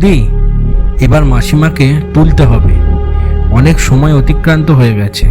বৌদি, এবার মাসিমাকে তুলতে হবে। অনেক সময় অতিক্রান্ত হয়ে গেছে।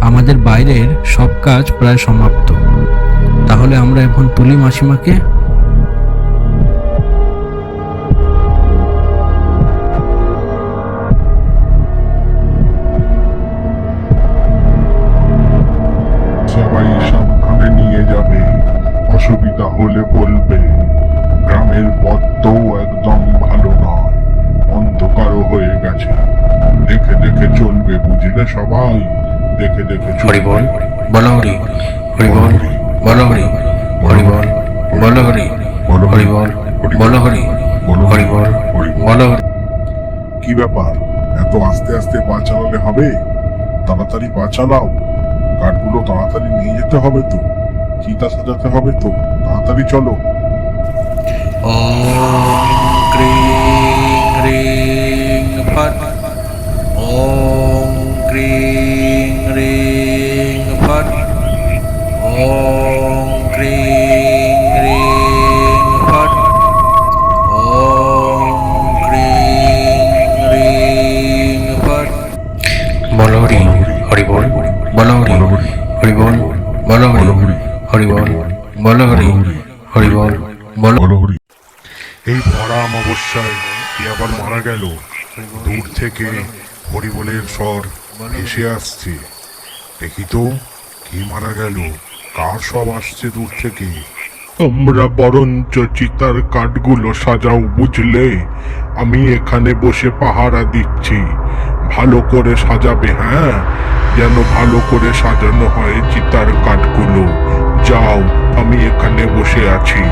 আমাদের বাইরের সব কাজ প্রায় সমাপ্ত। তাহলে আমরা এখন তুলি মাসিমাকে? হলে বলবে। গ্রামের পথও একদম হবে বুঝলে সবাই? দেখে দেখে হরিবল হরিবল হরিবল হরিবল হরিবল কি ব্যাপার? এত আস্তে আস্তে পা চালালে হবে? তাড়াতাড়ি পা চালাও। কাঠগুলো তাড়াতাড়ি নিয়ে যেতে হবে তো। চিতা সাজাতে হবে তো। তাড়াতাড়ি চলো। ও রিং ফট। ॐ क्रीं ह्रीं फट् ॐ क्रीं ह्रीं फट् ॐ क्रीं ह्रीं फट् বল হরি হরি বল বল হরি হরি বল বল হরি হরি বল বল হরি হরি বল বল বলো হরি এই ভরা অমাবস্যায় কি আবার মারা গেল দূর থেকে হরিবলের স্বর ভেসে আসছে। দেখি তো, কি মারা গেল? কার সব আসছে দূর থেকে? তোমরা বরঞ্চ চিতার কাঠগুলো সাজাও, বুঝলে? আমি এখানে বসে পাহারা দিচ্ছি। ভালো করে সাজাবে হ্যাঁ? যেন ভালো করে সাজানো হয় চিতার কাঠগুলো। যাও, আমি এখানে বসে আছি।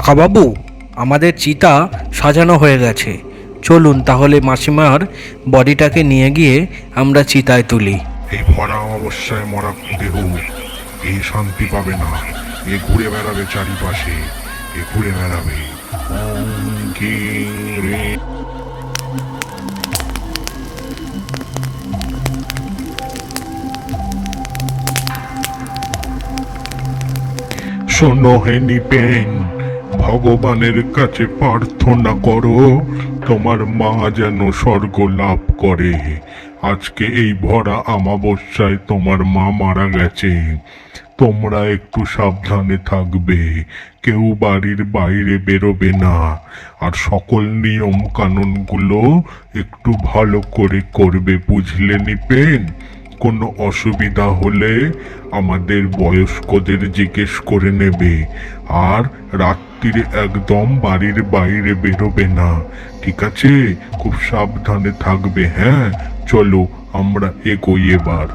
কাকাবাবু, আমাদের চিতা সাজানো হয়ে গেছে। চলুন তাহলে মাসিমার বডিটাকে নিয়ে গিয়ে আমরা চিতায় তুলি। এই ভরা অমাবস্যায় মরা দেহ এই শান্তি পাবে না। এ ঘুরে বেড়াবে চারিপাশে, এ ঘুরে বেড়াবে। শোনো, হে নিপেন ভগবানের কাছে প্রার্থনা করো, তোমার মা যেন স্বর্গ লাভ করে। আজকে এই ভরা আমাবস্যায় তোমার মা মারা গেছে। তোমরা একটু সাবধানে থাকবে, কেউ বাড়ির বাইরে বেরোবে না। আর সকল নিয়ম কানুনগুলো একটু ভালো করে করবে, বুঝলে নিপেন? কোনো অসুবিধা হলে আমাদের বয়স্কদের জিজ্ঞেস করে নেবে। আর রাত্রিরে একদম বাড়ির বাইরে বেরোবে না। ঠিক আছে? খুব সাবধানে থাকবে হ্যাঁ? চলো, আমরা এগোই এবার।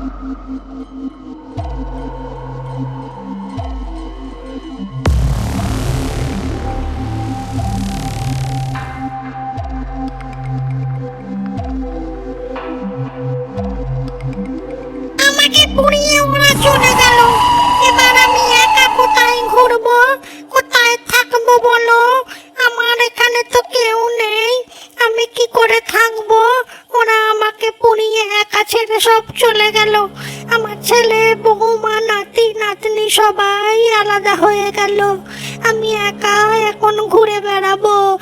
কোথায় থাকব বলো? আমার এখানে তো কেউ নেই। আমি কি করে থাকব? ওরা আমাকে পুড়িয়ে একা ছেড়ে সব চলে গেল। আমার ছেলে, বৌমা, নাতি, নাতনি সবাই আলাদা হয়ে গেল। আমি একা এখন ঘুরে বেড়াবো।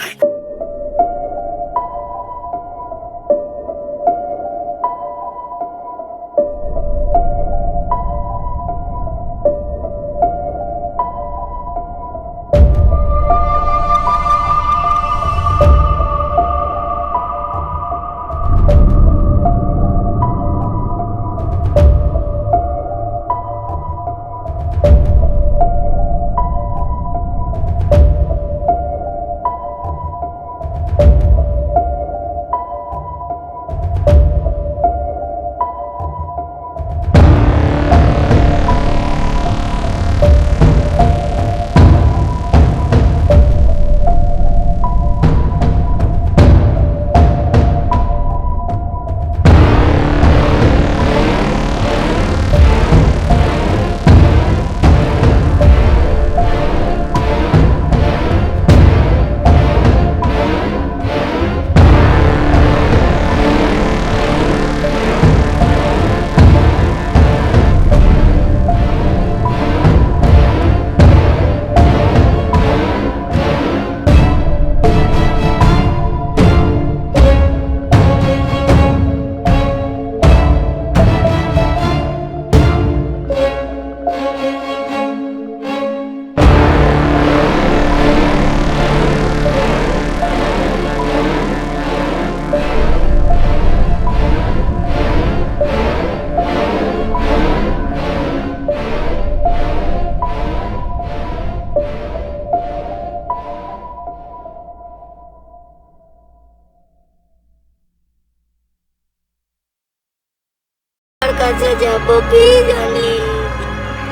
কাছে যাব কি জানি।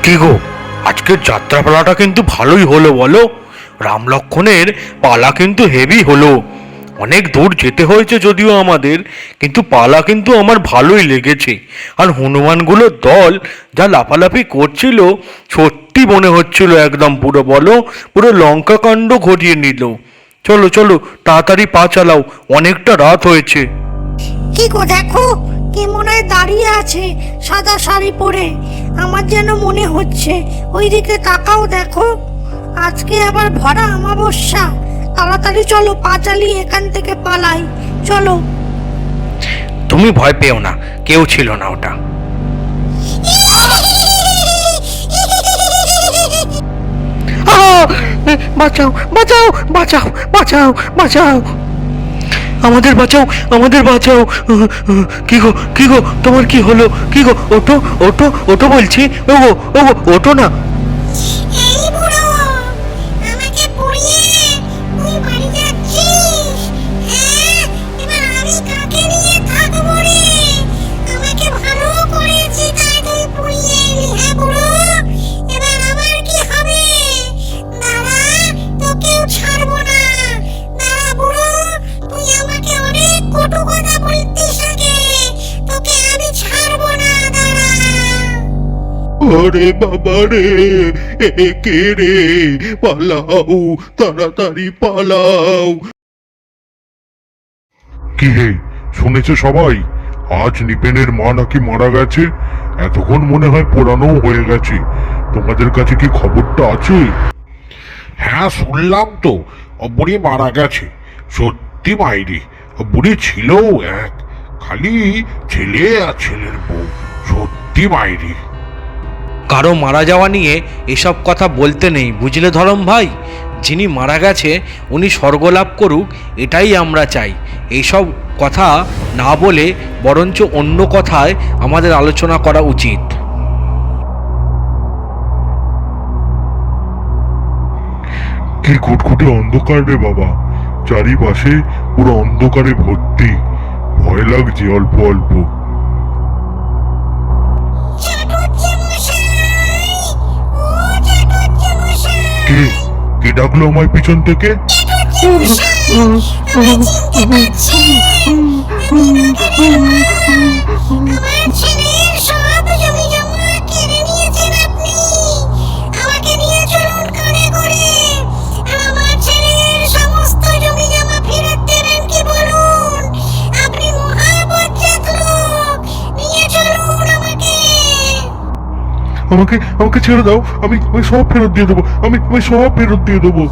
কি গো আজকের যাত্রাপালাটা কিন্তু ভালোই হলো বলো। রাম লক্ষণের পালা কিন্তু হেভি হলো। অনেক দূর যেতে হয়েছে যদিও আমাদের কিন্তু পালা কিন্তু আমার ভালোই লেগেছে। আর হনুমানগুলোর দল যা লাফালাফি করছিল সত্যি মনে হচ্ছিল একদম পুরো বলো পুরো লঙ্কা কাণ্ড ঘটিয়ে নিল। চলো চলো তাড়াতাড়ি পা চালাও অনেকটা রাত হয়েছে। কি গো দেখো কে মনে হয় দাঁড়িয়ে আছে সাদা শাড়ি পরে। আমার যেন মনে হচ্ছে, ওইদিকে তাকাও দেখো। আজকে আবার ভরা অমাবস্যা। তাড়াতাড়ি চলো, পা চালিয়ে এখান থেকে পালাই। চলো। তুমি ভয় পেও না, কেউ ছিল না ওটা! বাঁচাও বাঁচাও বাঁচাও বাঁচাও বাঁচাও। আমাদের বাঁচাও আমাদের বাঁচাও। কি গো কি গো, তোমার কি হলো? কি গো ওটো ওটো ওটো বলছি। ও গো ও গো ওটো না। ওরে বাবা রে এ কে রে পালাও তাড়াতাড়ি পালাও। কি হে শুনেছে সবাই? আজ নিপেনের মা নাকি মারা গেছে? এতক্ষণ মনে হয় পোড়ানো হয়ে গেছে। তোমাদের কাছে কি খবরটা আছে? হ্যাঁ শুনলাম তো। বুড়ি মারা গেছে। সত্যি মাইরি ও বুড়ি ছিল এক। খালি ছেলে আর ছেলের বউ। সত্যি মাইরি। কারও মারা যাওয়া নিয়ে এসব কথা বলতে নেই, বুঝলে ধরম ভাই? যিনি মারা গেছে, উনি স্বর্গলাভ করুক, এটাই আমরা চাই। এইসব কথা না বলে বরঞ্চ অন্য কথায় আমাদের আলোচনা করা উচিত। কি কুটকুটে অন্ধকার রে বাবা। চারিপাশে পুরো অন্ধকারে ভর্তি। ভয় লাগছে অল্প অল্প। কে? কে ডাকলো আমার পিছন থেকে? আমাকে আমাকে ছেড়ে দাও। আমি আমি সব ফেরত দিয়ে দেবো। আমি আমি সব ফেরত দিয়ে দেবো।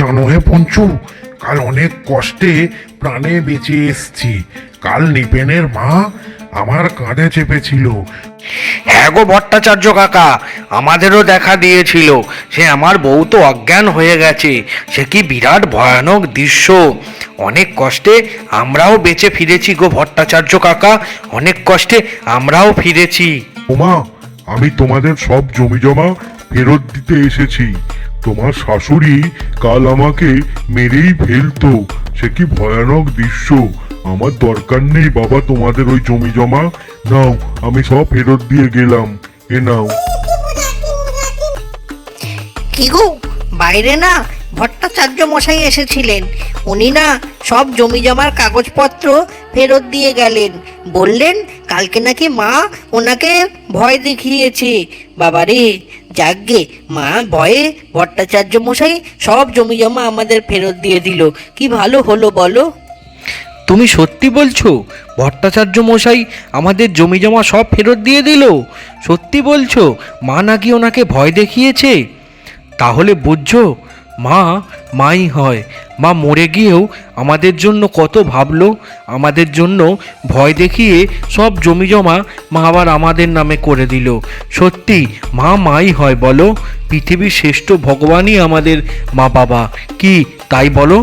জানো হে পঞ্চু কাল অনেক কষ্টে প্রাণে বেঁচে এসছি। কাল নিপেনের মা আমার কাঁধে চেপেছিল। হ্যাঁ গো ভট্টাচার্য কাকা আমাদেরও দেখা দিয়েছিল। সে আমার বউ তো অজ্ঞান হয়ে গেছে সে কি বিরাট ভয়ানক দৃশ্য। অনেক কষ্টে আমরাও বেঁচে ফিরেছি গো ভট্টাচার্য কাকা অনেক কষ্টে আমরাও ফিরেছি। ওমা আমি তোমাদের সব জমি জমা ফেরত দিতে এসেছি। তোমার শাশুড়ি কাল আমাকে মেরেই ফেলতো। সে কি ভয়ানক দৃশ্য? আমার দরকার নেই বাবা তোমাদের ওই জমি জমা। নাও, আমি সব ফেরত দিয়ে গেলাম। এ নাও। কি গো, বাইরে না ভট্টাচার্য মশাই এসেছিলেন। উনি না সব জমি জমার কাগজপত্র ফেরত দিয়ে গেলেন। বললেন, কালকে নাকি মা ওনাকে ভয় দেখিয়েছে। বাবারে যাকগে মা ভয়ে ভট্টাচার্য মশাই সব জমি জমা আমাদের ফেরত দিয়ে দিল। কি ভালো হলো বলো? তুমি সত্যি বলছো, ভট্টাচার্য মশাই আমাদের জমি জমা সব ফেরত দিয়ে দিল? সত্যি বলছো, মা নাকি ওনাকে ভয় দেখিয়েছে? তাহলে বুঝছ মা, মাই হয়। মা মরে গিয়েও আমাদের জন্য কত ভাবলো, আমাদের জন্য ভয় দেখিয়ে সব জমি জমা মা আবার আমাদের নামে করে দিল। সত্যি, মা, মাই হয় বলো, পৃথিবীর শ্রেষ্ঠ ভগবানই আমাদের মা বাবা কি তাই বলো?